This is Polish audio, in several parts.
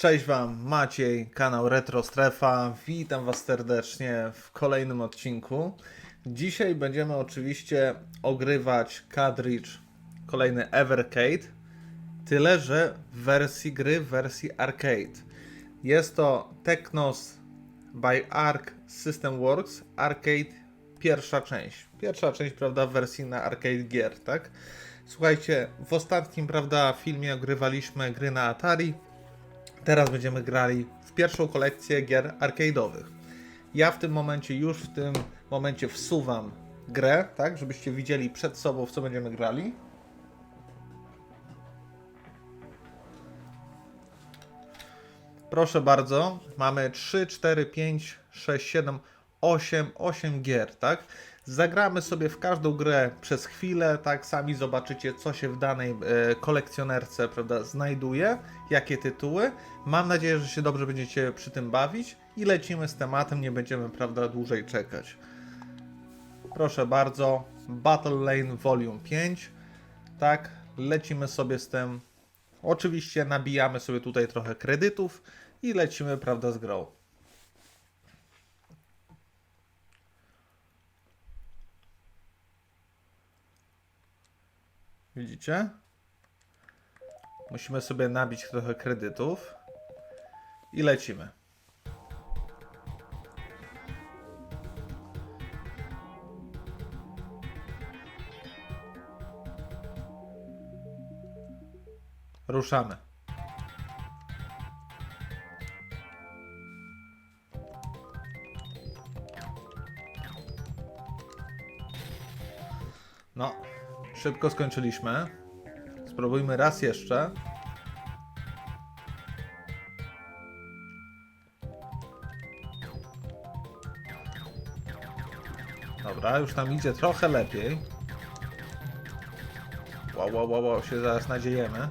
Cześć Wam, Maciej, kanał Retro Strefa. Witam Was serdecznie w kolejnym odcinku. Dzisiaj będziemy oczywiście ogrywać Cadridge, kolejny Evercade, tyle że w wersji gry, w wersji arcade. Jest to Technos by Arc System Works Arcade pierwsza część. Pierwsza część, prawda, w wersji na arcade gier, tak? Słuchajcie, w ostatnim, prawda, filmie ogrywaliśmy gry na Atari. Teraz będziemy grali w pierwszą kolekcję gier arcade'owych. Ja w tym momencie, już w tym momencie wsuwam grę, tak, żebyście widzieli przed sobą, w co będziemy grali. Proszę bardzo, mamy 3, 4, 5, 6, 7, 8, 8 gier, tak? Zagramy sobie w każdą grę przez chwilę, tak? Sami zobaczycie, co się w danej e, kolekcjonerce, prawda, znajduje, jakie tytuły. Mam nadzieję, że się dobrze będziecie przy tym bawić i lecimy z tematem, nie będziemy, prawda, dłużej czekać. Proszę bardzo, Battle Lane Volume 5, tak? Lecimy sobie z tym. Oczywiście nabijamy sobie tutaj trochę kredytów i lecimy, prawda, z grą. Widzicie? Musimy sobie nabić trochę kredytów i lecimy. Ruszamy. Szybko skończyliśmy. Spróbujmy raz jeszcze. Dobra, już tam idzie trochę lepiej. Wow, wow, wow, wow, się zaraz nadziejemy.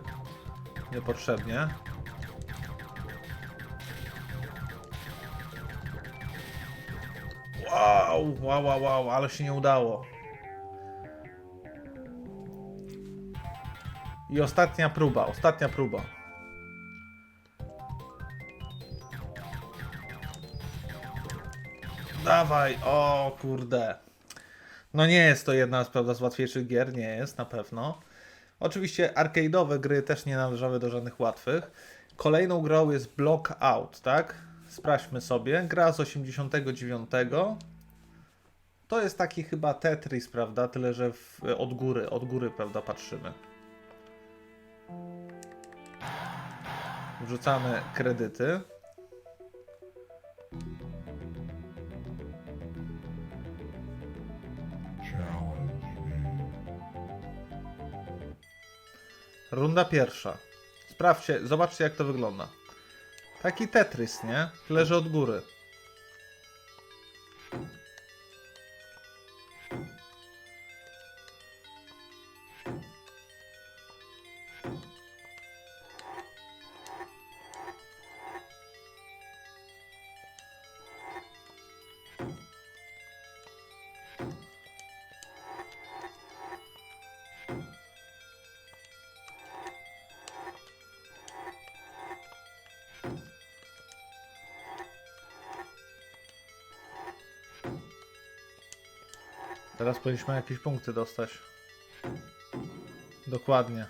Niepotrzebnie. Wow, wow, wow, wow, ale się nie udało. I ostatnia próba, ostatnia próba. Dawaj, o kurde. No nie jest to jedna z, prawda, z łatwiejszych gier, nie jest na pewno. Oczywiście arcade'owe gry też nie należały do żadnych łatwych. Kolejną grą jest Block Out, tak? Sprawdźmy sobie. Gra z 89. To jest taki chyba Tetris, prawda? Tyle, że w, od góry, od góry, prawda, patrzymy. Wrzucamy kredyty. Runda pierwsza. Sprawdźcie, zobaczcie jak to wygląda. Taki Tetris, nie? Leży od góry. Teraz powinniśmy jakieś punkty dostać. Dokładnie.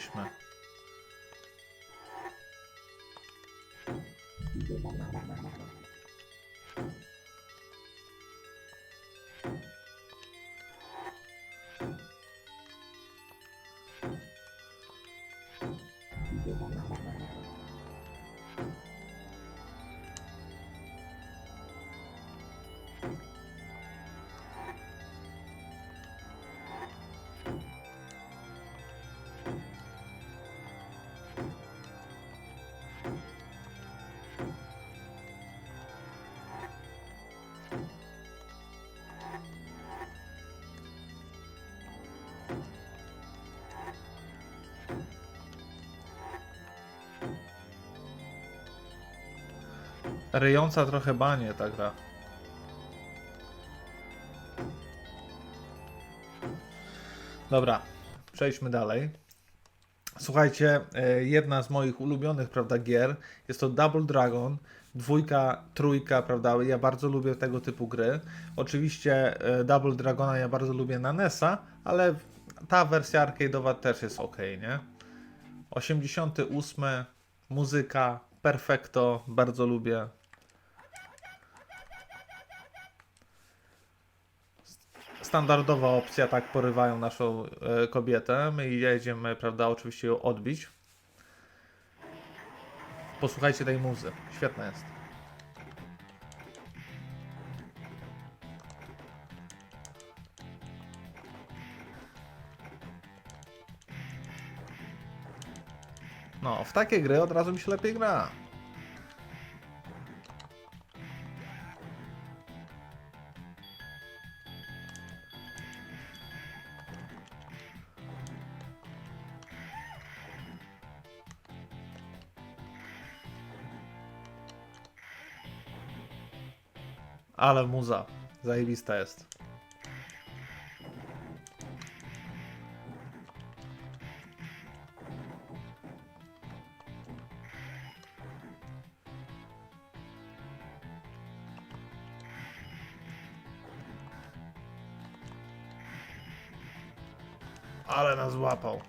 değişme. Ryjąca trochę banie ta gra. Dobra, przejdźmy dalej. Słuchajcie, e, jedna z moich ulubionych, prawda, gier jest to Double Dragon, dwójka, trójka, prawda, ja bardzo lubię tego typu gry. Oczywiście e, Double Dragona ja bardzo lubię na NES-a, ale ta wersja arcade'owa też jest ok, nie? 88, muzyka, perfekto, bardzo lubię. Standardowa opcja, tak porywają naszą e, kobietę. My jedziemy, prawda, oczywiście ją odbić. Posłuchajcie tej muzy. Świetna jest. No, w takie gry od razu mi się lepiej gra. Ale muza. Zajebista jest. Ale nas złapał.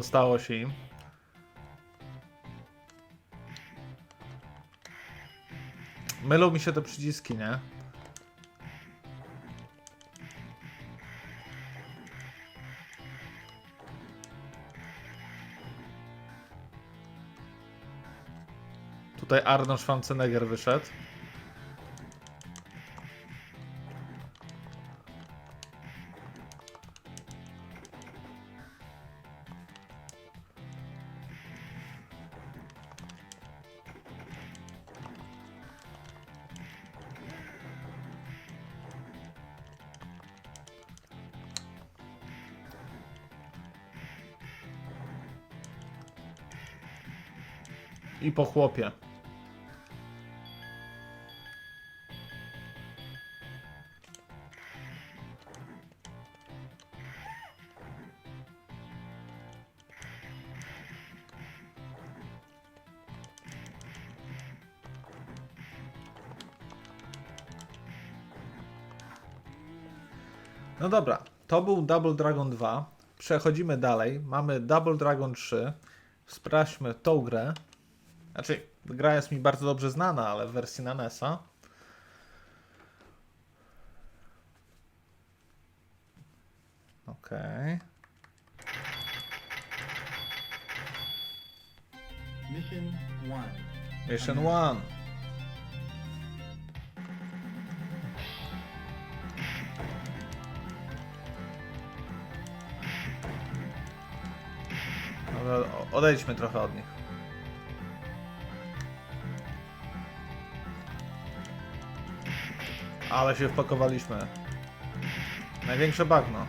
Dostało się im. Mylą mi się te przyciski, nie? Tutaj Arnold Schwarzenegger wyszedł. I po chłopie. No dobra, to był Double Dragon 2. Przechodzimy dalej. Mamy Double Dragon 3. Sprawdźmy tą grę. Znaczy, gra jest mi bardzo dobrze znana, ale w wersji na NES-a. Okej. Mission 1. Mission 1. Dobra, o- odejdźmy trochę od nich. Ale się wpakowaliśmy. Największe bagno.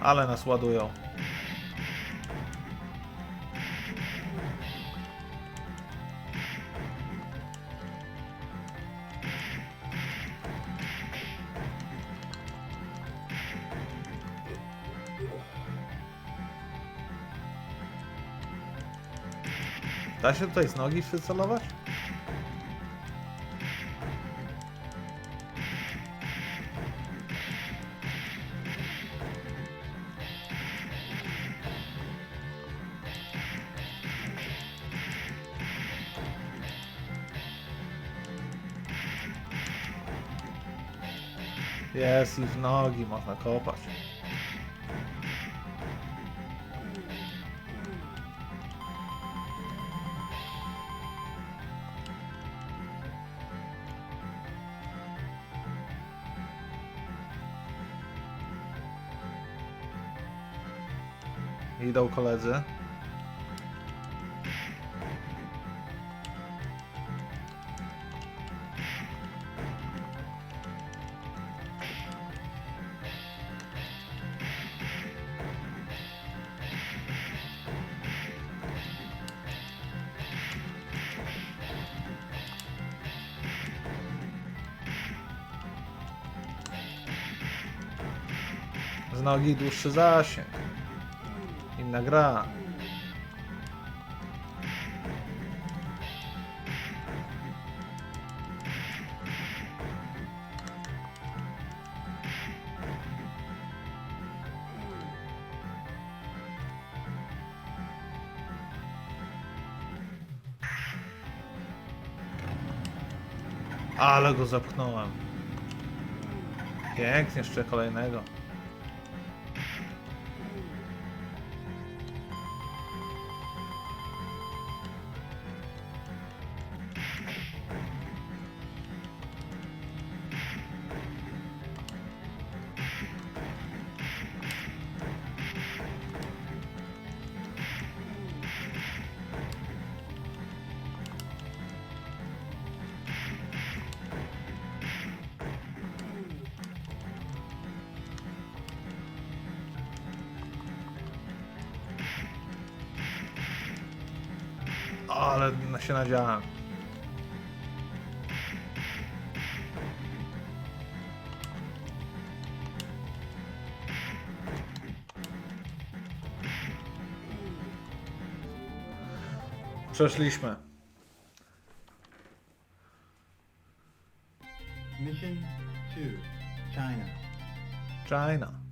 Ale nas ładują. Da się tutaj z nogi przycelować? Jest i w nogi można kopać. Idą koledzy. Z nogi dłuższy zasięg. Inna gra. Ale go zapchnąłem. Pięknie, jeszcze kolejnego. Ale na- się. Przeszliśmy. Mission 2, China. China.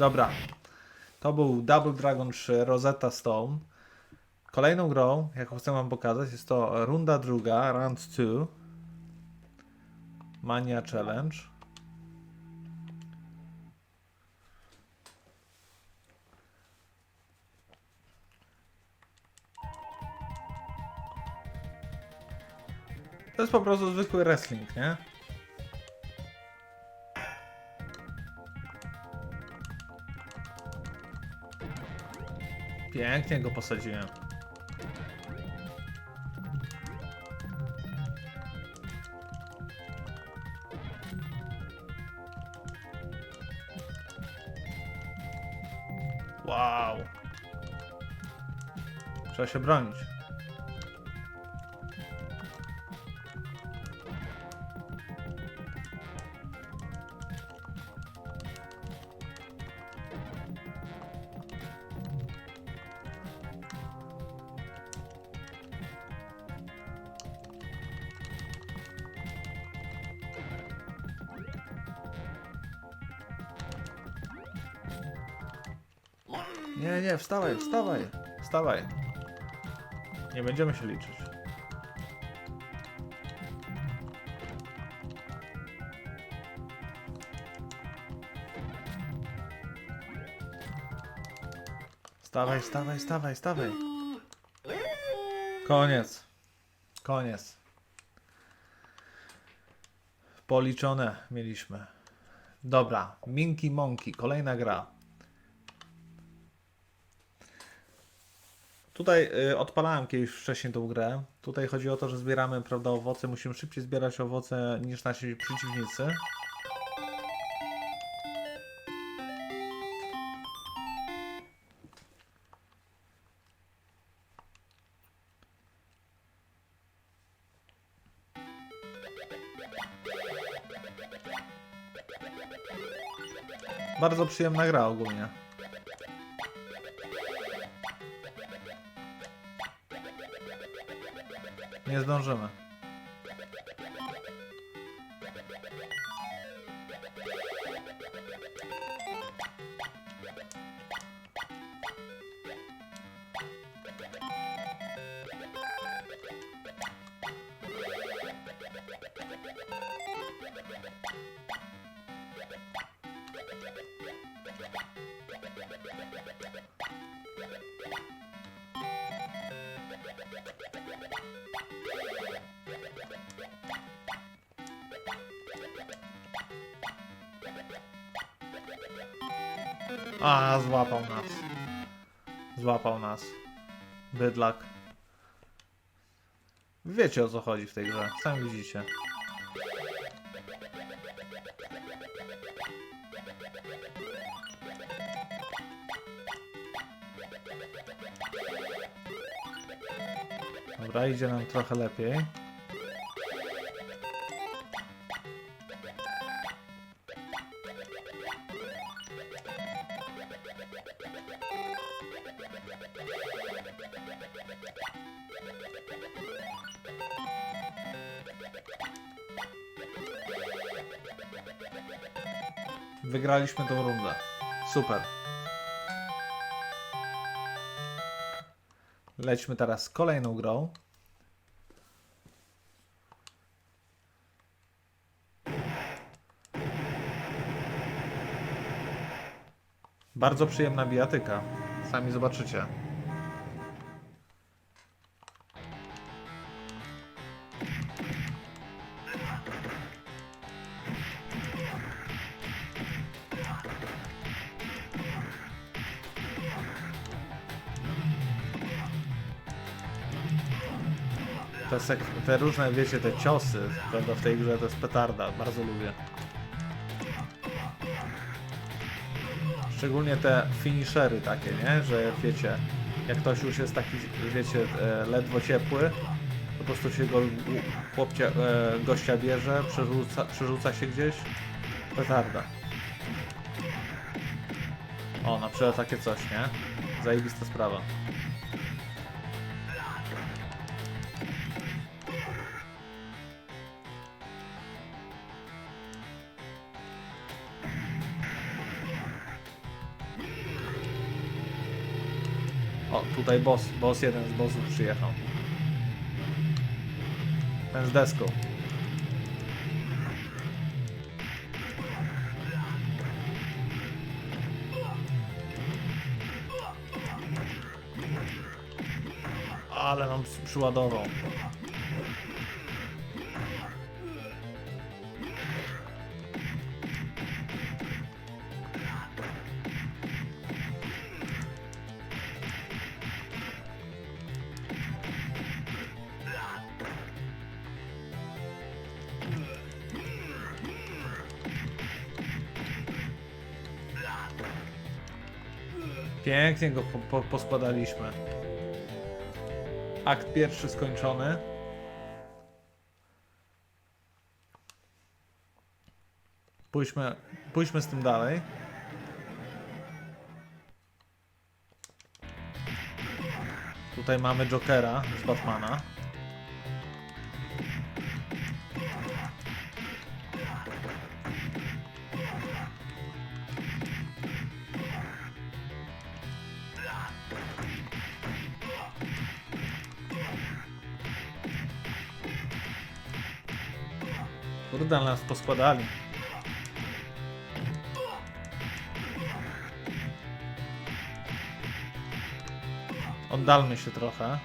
Dobra. To był Double Dragon 3 Rosetta Stone. Kolejną grą, jaką chcę wam pokazać, jest to runda druga, round 2. Mania Challenge. To jest po prostu zwykły wrestling, nie? Pięknie go posadziłem. Wow. Trzeba się bronić. Nie, wstawaj, wstawaj, wstawaj. Nie będziemy się liczyć. Wstawaj, wstawaj, wstawaj, wstawaj. Koniec. Koniec. Policzone mieliśmy. Dobra, Minky Monkey, kolejna gra. tutaj y, odpalałem kiedyś wcześniej tą grę. Tutaj chodzi o to, że zbieramy prawda, owoce. Musimy szybciej zbierać owoce niż nasi przeciwnicy. Bardzo przyjemna gra ogólnie. Nie zdążymy. A, złapał nas. Złapał nas. Bydlak. Wiecie o co chodzi w tej grze. Sami widzicie. Dobra, idzie nam trochę lepiej. Wygraliśmy tą rundę. Super. Lećmy teraz kolejną grą. Bardzo przyjemna bijatyka. Sami zobaczycie. Te, różne, wiecie, te ciosy prawda, w tej grze to jest petarda. Bardzo lubię. Szczególnie te finishery takie, nie? Że wiecie, jak ktoś już jest taki, wiecie, e, ledwo ciepły, po prostu się go chłopcia, e, gościa bierze, przerzuca, przerzuca się gdzieś. Petarda. O, na przykład takie coś, nie? Zajebista sprawa. Tutaj boss, boss jeden z bossów przyjechał. Ten z deską. Ale nam przy- przyładował. Pięknie go po, po, poskładaliśmy. Akt pierwszy skończony. Pójdźmy, pójdźmy z tym dalej. Tutaj mamy Jokera z Batmana. Ale nas poskładali. Oddalmy się trochę.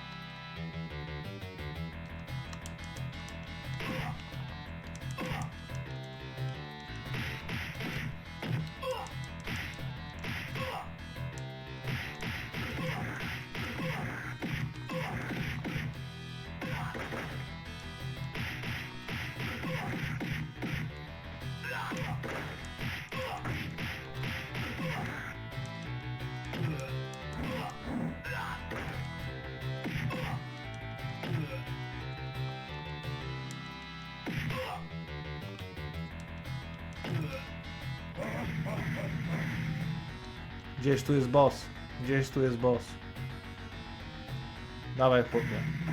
Gdzieś tu jest boss. Gdzieś tu jest boss. Dawaj chłopie.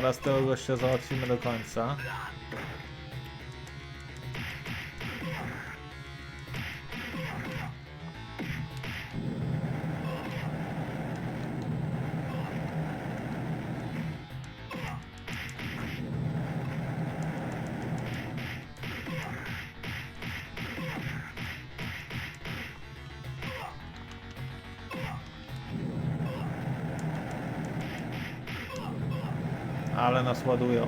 Zaraz tego gościa załatwimy do końca. Nas ładują.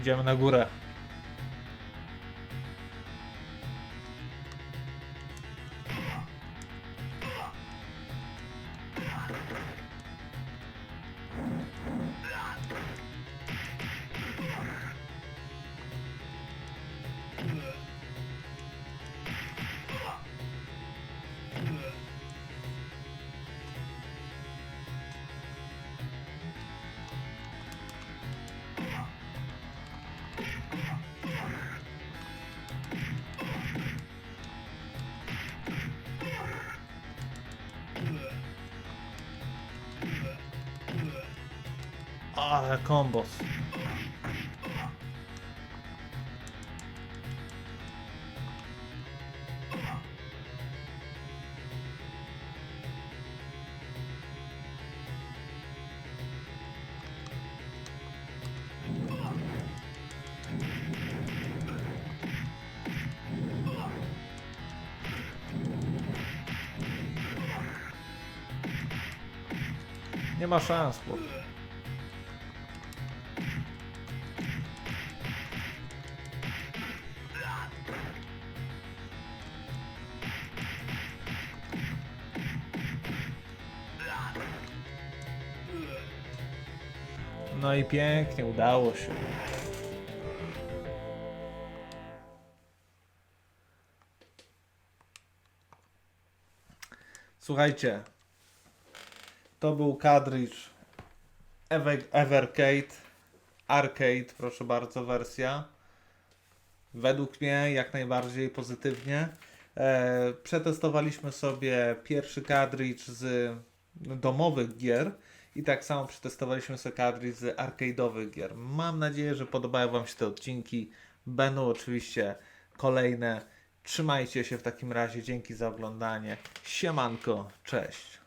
Idziemy na górę. Ah, combos. Nie ma szans, chłopie. No i pięknie, udało się. Słuchajcie, to był kadricz Ewe- Evercade Arcade, proszę bardzo, wersja. Według mnie jak najbardziej pozytywnie. E, przetestowaliśmy sobie pierwszy kadricz z domowych gier i tak samo przetestowaliśmy sobie kadricz z arcade'owych gier. Mam nadzieję, że podobają Wam się te odcinki. Będą oczywiście kolejne. Trzymajcie się w takim razie. Dzięki za oglądanie. Siemanko, cześć.